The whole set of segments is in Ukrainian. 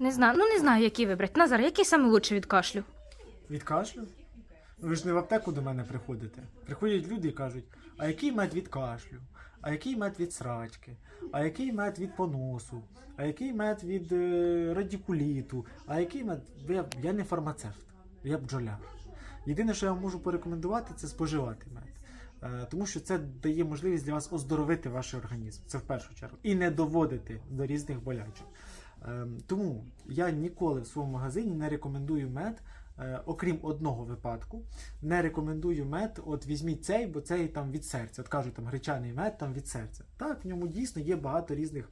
Не знаю, ну не знаю, який вибрати. Назар, який саме лучше від кашлю? Від кашлю? Ви ж не в аптеку до мене приходите. Приходять люди і кажуть, а який мед від кашлю, а який мед від срачки, а який мед від поносу, а який мед від е, радикуліту, а який мед. Я, я не фармацевт, я бджоляр. Єдине, що я вам можу порекомендувати, це споживати мед. Е, Тому що це дає можливість для вас оздоровити ваш організм. Це в першу чергу. І не доводити до різних болячок. Ем, Тому я ніколи в своєму магазині не рекомендую мед, е, окрім одного випадку. Не рекомендую мед, от візьміть цей, бо цей там від серця. От кажуть, там гречаний мед там від серця. Так, в ньому дійсно є багато різних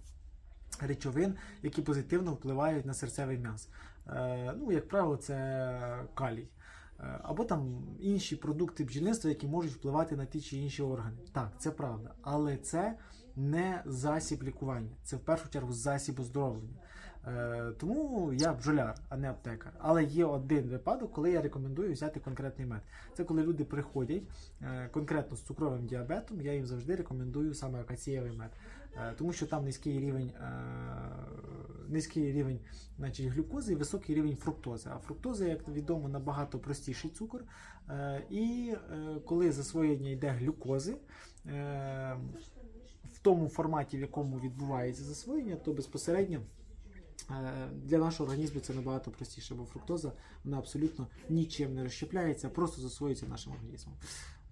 речовин, які позитивно впливають на серцевий м'яз. Е, Ну, як правило, це калій. Е, Або там інші продукти бджільництва, які можуть впливати на ті чи інші органи. Так, це правда. Але це не засіб лікування, це в першу чергу засіб оздоровлення. Е, Тому я бджоляр, а не аптекар. Але є один випадок, коли я рекомендую взяти конкретний мед. Це коли люди приходять е, конкретно з цукровим діабетом, я їм завжди рекомендую саме акацієвий мед. Тому що там низький рівень, низький рівень значить, глюкози і високий рівень фруктози. А фруктоза, як відомо, набагато простіший цукор. Е, І е, коли засвоєння йде глюкози, е, в тому форматі, в якому відбувається засвоєння, то безпосередньо для нашого організму це набагато простіше, бо фруктоза вона абсолютно нічим не розщепляється, просто засвоюється нашим організмом.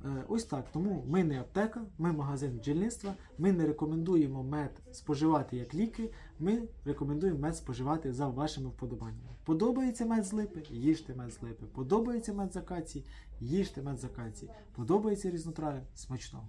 Е, Ось так. Тому ми не аптека, ми магазин бджільництва. Ми не рекомендуємо мед споживати як ліки. Ми рекомендуємо мед споживати за вашими вподобаннями. Подобається мед з липи, їжте мед з липи. Подобається мед з акації, їжте мед з акації. Подобається різнотрав'я, смачного.